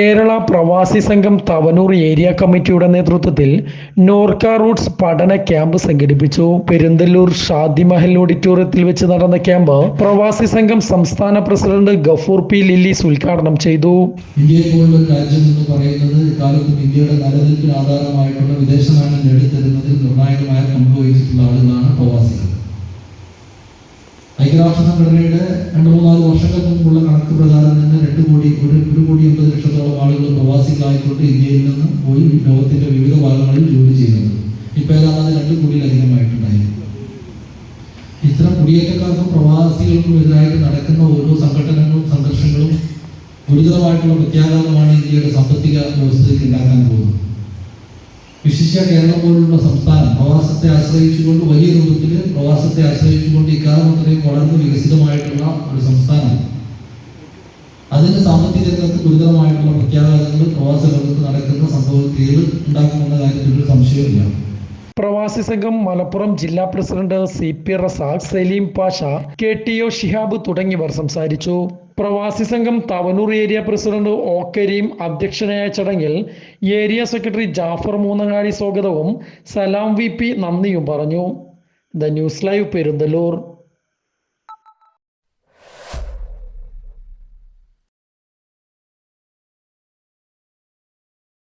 കേരള പ്രവാസി സംഘം തവനൂർ ഏരിയ കമ്മിറ്റിയുടെ നേതൃത്വത്തിൽ നോർക്ക റൂട്ട്സ് പഠന ക്യാമ്പ് സംഘടിപ്പിച്ചു. പെരുന്തല്ലൂർ ഷാദി മഹൽ ഓഡിറ്റോറിയത്തിൽ വെച്ച് നടന്ന ക്യാമ്പ് പ്രവാസി സംഘം സംസ്ഥാന പ്രസിഡന്റ് ഗഫൂർ പി ലില്ലീസ് ഉദ്ഘാടനം ചെയ്തു. നിലനിൽപ്പിന് നേടിത്തരുന്നതിൽ ഐക്യരാഷ്ട്ര സംഘടനയുടെ രണ്ട് മൂന്നാൽ വർഷങ്ങൾക്ക് മുമ്പുള്ള കണക്ക് പ്രകാരം തന്നെ രണ്ട് കോടി ഒരു ഒരു കോടി എൺപത് ലക്ഷത്തോളം ആളുകൾ പ്രവാസികളായിക്കൊണ്ട് ഇന്ത്യയിൽ നിന്ന് പോയി ലോകത്തിന്റെ വിവിധ ഭാഗങ്ങളിൽ ജോലി ചെയ്യുന്നത്. ഇപ്പൊ ഏതാണ്ട് രണ്ട് കോടിയിലധികമായിട്ടുണ്ടായിരുന്നു ഇത്തരം കുടിയേറ്റക്കാർക്കും പ്രവാസികൾക്കും എതിരായിട്ട് നടക്കുന്ന ഓരോ സംഘടനകളും സംഘർഷങ്ങളും ഗുരുതരമായിട്ടുള്ള പ്രത്യാഘാതമാണ് ഇന്ത്യയുടെ സാമ്പത്തിക വ്യവസ്ഥയ്ക്ക് ഉണ്ടാക്കാൻ പോകുന്നത്. വിശിഷ്യ കേരളം പോലുള്ള സംസ്ഥാനം പ്രവാസത്തെ ആശ്രയിച്ചുകൊണ്ട് വലിയ രൂപത്തിൽ പ്രവാസത്തെ ആശ്രയിച്ചുകൊണ്ട് ഇക്കാലം അത്രയും വളർന്ന് വികസിതമായിട്ടുള്ള ഒരു സംസ്ഥാനം അതിന് സാമ്പത്തിക രംഗത്ത് ഗുരുതരമായിട്ടുള്ള പ്രത്യാഘാതങ്ങൾ പ്രവാസ ലോകത്ത് നടക്കുന്ന സംഭവത്തിൽ ഉണ്ടാക്കുമെന്ന കാര്യത്തിൽ ഒരു സംശയമില്ല പ്രവാസി സംഘം മലപ്പുറം ജില്ലാ president C P Razak Saleem Pasha K T O Shihab തുടങ്ങിയവർ സംസാരിച്ചു. Pravasi Sangham Thavanur area president O Kareem അധ്യക്ഷനായ ചടങ്ങിൽ ഏരിയ സെക്രട്ടറി ജാഫർ മൂന്നങ്ങാടി സ്വാഗതവും സലാം വി പി നന്ദിയും പറഞ്ഞു. The news live Perunthallur.